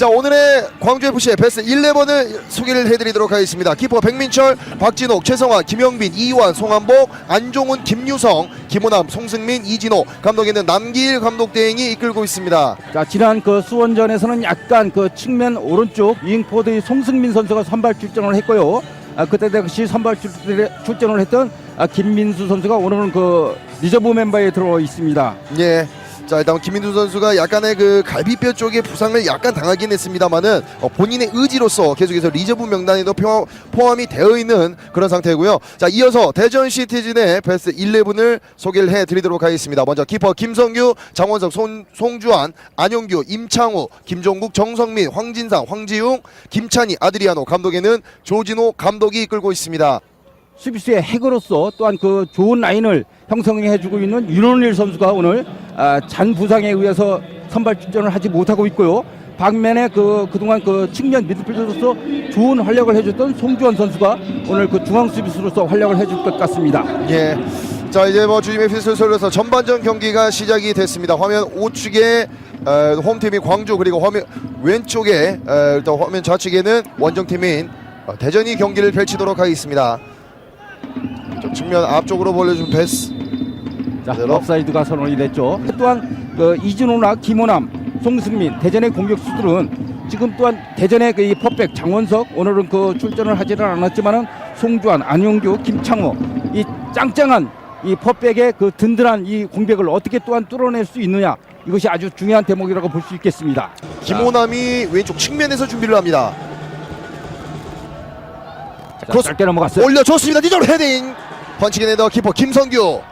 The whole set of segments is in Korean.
자 오늘의 광주FC의 베스트 11을 소개를 해드리도록 하겠습니다. 키퍼 백민철, 박진옥, 최성환, 김영빈, 이완, 송한복, 안종훈, 김유성, 김호남, 송승민, 이진호 감독에는 남기일 감독 대행이 이끌고 있습니다. 자 지난 그 수원전에서는 약간 그 측면 오른쪽 윙포드의 송승민 선수가 선발 출전을 했고요. 아, 그때 당시 선발 출- 출전을 했던 아, 김민수 선수가 오늘은 그 리저브 멤버에 들어와 있습니다. 예. 자 일단 김민두 선수가 약간의 그 갈비뼈 쪽에 부상을 약간 당하긴 했습니다만은 어, 본인의 의지로서 계속해서 리저브 명단에도 포함, 포함이 되어 있는 그런 상태고요. 자 이어서 대전 시티즌의 베스트 11을 소개를 해드리도록 하겠습니다. 먼저 키퍼 김성규, 장원석, 손, 송주환, 안용규, 임창우, 김종국, 정성민, 황진상, 황지웅, 김찬희, 아드리아노 감독에는 조진호 감독이 이끌고 있습니다. 수비수의 핵으로서 또한 그 좋은 라인을 형성해주고 있는 윤원일 선수가 오늘 아, 잔 부상에 의해서 선발 출전을 하지 못하고 있고요. 반면에 그 그동안 그 측면 미드필더로서 좋은 활약을 해줬던 송주원 선수가 오늘 그 중앙 수비수로서 활약을 해줄 것 같습니다. 예. 자 이제 뭐 필수를 sol려서 전반전 경기가 시작이 됐습니다. 화면 우측에 어, 홈팀이 광주 그리고 화면 왼쪽에 어, 일단 화면 좌측에는 원정팀인 어, 대전이 경기를 펼치도록 하겠습니다. 좀 측면 앞쪽으로 벌려준 패스. 자, 그대로. 업사이드가 선언이 됐죠. 또한 그 이진호나 김호남, 송승민 대전의 공격수들은 지금 또한 대전의 그이 퍼펙 장원석 오늘은 그 출전을 하지는 않았지만은 송주환, 안용규, 김창호 이 짱짱한 이 퍼백의 그 든든한 이 공백을 어떻게 또한 뚫어낼 수 있느냐 이것이 아주 중요한 대목이라고 볼 수 있겠습니다. 김호남이 왼쪽 측면에서 준비를 합니다. 자, 크로스. 짧게 넘어갔어요. 올려줬습니다. 뒤쪽으로 헤딩. 펀치기 내더 키퍼 김성규.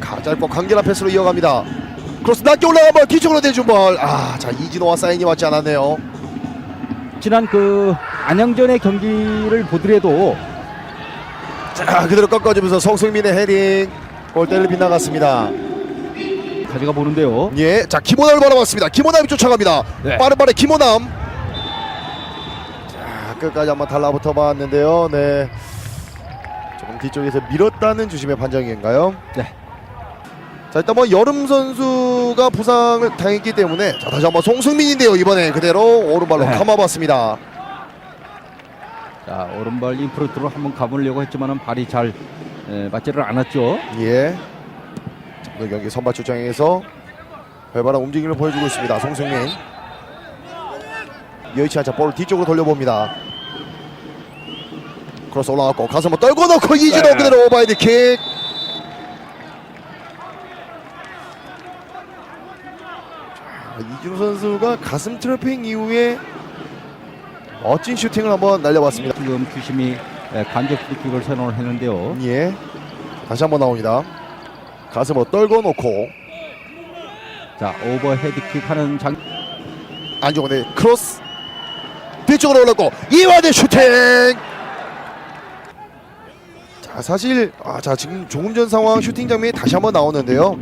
가 짧고 간결한 패스로 이어갑니다. 크로스 낮게 올라간 볼 뒤쪽으로 내준 볼. 아, 자 이진호와 사인이 맞지 않았네요. 지난 그 안양전의 경기를 보더라도 자 그대로 꺾어주면서 송승민의 헤딩 골대를 빗나갔습니다. 가져가 보는데요. 예, 자 김호남을 바라봤습니다. 김호남이 쫓아갑니다. 네. 빠른 발에 김호남. 자 끝까지 한번 달라붙어 봤는데요. 네. 조금 뒤쪽에서 밀었다는 주심의 판정인가요? 네. 자 일단 뭐 여름 선수가 부상을 당했기 때문에 자 다시 한번 송승민인데요 이번에 그대로 오른발로 네. 감아봤습니다. 자 오른발 인프로트로 한번 가보려고 했지만은 발이 잘 에, 맞지를 않았죠. 예. 자, 오늘 경기 선발 출장에서 활발한 움직임을 보여주고 있습니다. 송승민. 여의치 않자 볼을 뒤쪽으로 돌려봅니다. 크로스 올라갔고 가슴 뭐 떨고 넣고 이진호 네. 그대로 오바이드 킥. 자, 이진호 선수가 가슴 트래핑 이후에 멋진 슈팅을 한번 날려봤습니다. 지금 주심이 에, 간접 프리킥을 선언을 했는데요. 예. 다시 한번 나옵니다. 가슴으로 떨고 놓고 자 오버헤드킥 하는 장 안정원의 크로스 뒤쪽으로 올랐고 이완의 슈팅 자 사실 아, 자 지금 조금 전 상황 슈팅 장면이 다시 한번 나오는데요.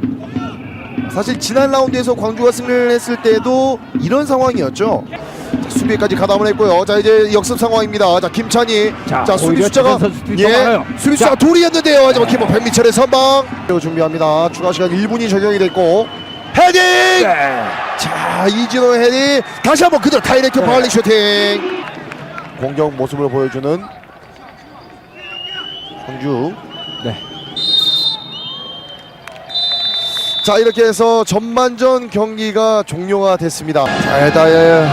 사실 지난 라운드에서 광주가 승리를 했을 때도 이런 상황이었죠. 자, 수비까지 가담을 했고요. 자 이제 역습 상황입니다. 자 김찬희. 자, 자 수비 오히려 숫자가 더예 많아요. 수비수가 자. 둘이었는데요. 하지만 키퍼 백미철의 선방. 준비합니다. 추가 시간 1분이 적용이 됐고. 헤딩! 자 이진호 헤딩. 다시 한번 그대로 다이렉트 네. 발리 슈팅. 공격 모습을 보여주는 광주 네. 자 이렇게 해서 전반전 경기가 종료가 됐습니다 자 일단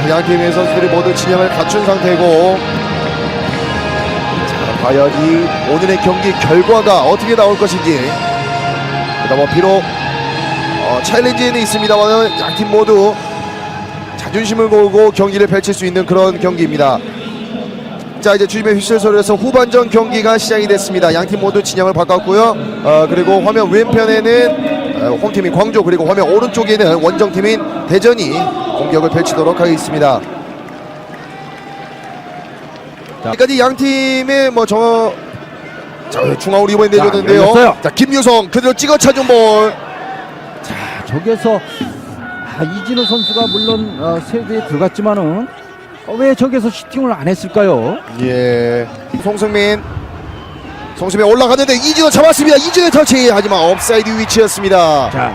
양 팀의 선수들이 모두 진영을 갖춘 상태고 자 과연 이 오늘의 경기 결과가 어떻게 나올 것인지 그다음 뭐 비록 어, 챌린지는 있습니다만 양팀 모두 자존심을 걸고 경기를 펼칠 수 있는 그런 경기입니다. 자 이제 주심의 휘슬 소리에서 후반전 경기가 시작이 됐습니다. 양팀 모두 진영을 바꿨고요. 어, 그리고 화면 왼편에는 어, 홈팀인 광주 그리고 화면 오른쪽에는 원정팀인 대전이 공격을 펼치도록 하겠습니다. 자. 여기까지 양 팀의 뭐저 중앙으로 이번에 자, 내줬는데요. 열렸어요. 자 김유성 그대로 찍어 차준 볼. 저기서 아, 이진호 선수가 물론 어, 세대에 들어갔지만은 어, 왜 저기서 슈팅을 안 했을까요? 예. 송승민. 송승민 올라갔는데 이진호 잡았습니다. 이진호 터치. 하지만 업사이드 위치였습니다. 자,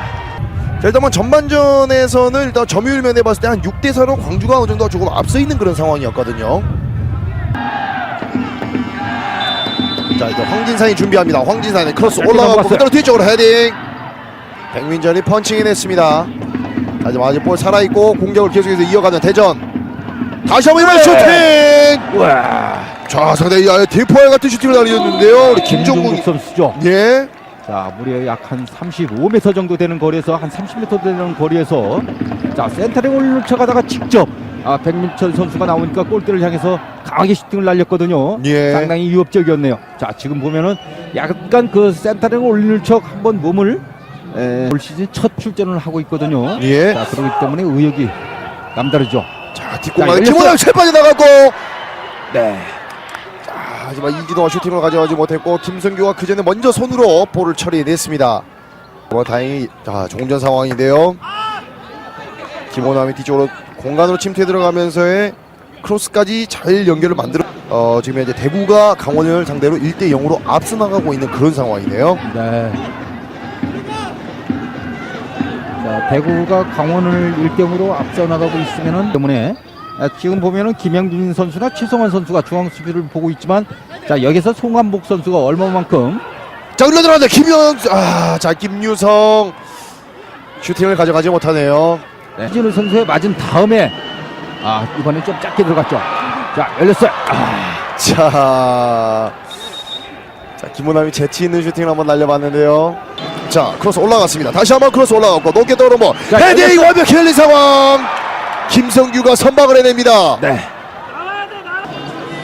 자, 일단 뭐 전반전에서는 일단 점유율 면에 봤을 때 한 6대 4로 광주가 어느 정도 조금 앞서 있는 그런 상황이었거든요. 자, 이제 황진산이 준비합니다. 황진산의 크로스 자, 올라가고. 그대로 뒤쪽으로 헤딩. 백민전이 펀칭해냈습니다. 하지만 아직 볼 살아있고 공격을 계속해서 이어가는 대전. 다시 한번 이번에 네. 슈팅! 와. 자, 상당히 아예 대포알 같은 슈팅을 날리는데요. 우리 김종국. 김종국 선수죠. 예. 자, 무려 약 한 35m 정도 되는 거리에서 한 30m 되는 거리에서 자, 센터에 올려 쳐가다가 직접 아, 백민철 선수가 나오니까 골대를 향해서 강하게 슈팅을 날렸거든요. 예. 상당히 위협적이었네요. 자, 지금 보면은 약간 그 센터에 올리는 척 한번 몸을 에, 올 시즌 첫 출전을 하고 있거든요. 예. 자, 그렇기 때문에 의욕이 남다르죠. 자, 뒷공간에 열렸어요. 김호남 채 빠져나갔고. 네. 자, 하지만 이진호가 슈팅을 가져가지 못했고 김성규가 그 전에 먼저 손으로 볼을 처리했습니다. 뭐 다행히 자 종전 상황인데요. 김호남이 뒤쪽으로 공간으로 침투해 들어가면서의 크로스까지 잘 연결을 만들어. 어 지금 현재 대구가 강원을 상대로 1대 0으로 앞서 나가고 있는 그런 상황이네요. 네. 자, 대구가 강원을 1대0으로 앞서 나가고 있으면은 때문에 아, 지금 보면은 김영준 선수나 최성환 선수가 중앙 수비를 보고 있지만 자 여기서 송한복 선수가 얼마만큼 자 흘러 들어간다 김영 아자 김유성 슈팅을 가져가지 못하네요. 네. 이진우 선수의 맞은 다음에 아 이번엔 좀 짧게 들어갔죠. 자 열렸어요. 아, 자, 자 김호남이 재치 있는 슈팅을 한번 날려봤는데요. 자 크로스 올라갔습니다. 다시 한번 크로스 올라갔고 높게 떠오르고 자, 헤딩. 완벽히 열린 상황. 김성규가 선방을 해냅니다. 네.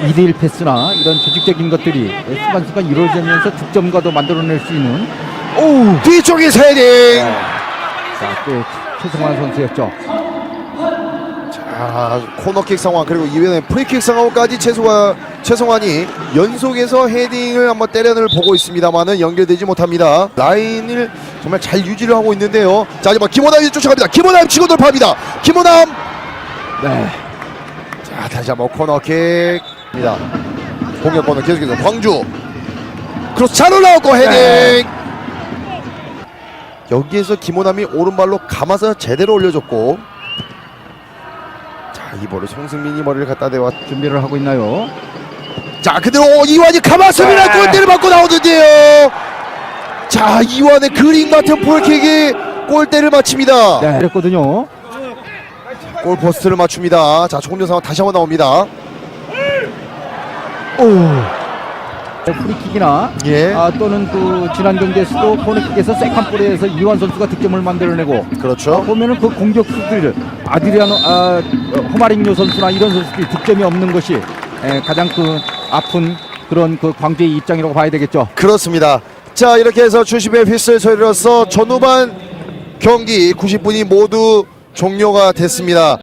2대1 패스나 이런 조직적인 것들이 순간순간 이루어지면서 득점과도 만들어낼 수 있는 오우 뒤쪽에서 헤딩. 자또 최성환 선수였죠. 자 코너킥 상황 그리고 이번에 프리킥 상황까지 최소환 최성환이 연속해서 헤딩을 한번 때려을 보고 있습니다만은 연결되지 못합니다. 라인을 정말 잘 유지를 하고 있는데요. 자 이제 뭐 김호남이 쫓아갑니다. 김호남 치고 돌파합니다. 김호남 네. 자 다시 한번 코너킥입니다. 공격 번호 계속해서 광주 크로스 잘 올라왔고 헤딩 네. 여기에서 김호남이 오른발로 감아서 제대로 올려줬고 자 이 볼을 송승민이 머리를 갖다 대왔 준비를 하고 있나요? 자 그대로 이완이 감았습니다 네. 골대를 맞고 나오는데요 자 이완의 그림 같은 볼킥이 골대를 맞춥니다 네. 그랬거든요. 골포스트를 맞춥니다 자 조금 전 상황 다시 한번 나옵니다 오. 프리킥이나 예 아, 또는 그 지난 경기에서도 코너킥에서 세컨 볼에서 이완 선수가 득점을 만들어내고 그렇죠 보면은 그 공격수들 아드리아노 아, 어, 호마링뇨 선수나 이런 선수들이 득점이 없는 것이 에, 가장 그 아픈 그런 그 광주의 입장이라고 봐야 되겠죠. 그렇습니다. 자 이렇게 해서 주심의 휘슬 소리로서 전후반 경기 90분이 모두 종료가 됐습니다.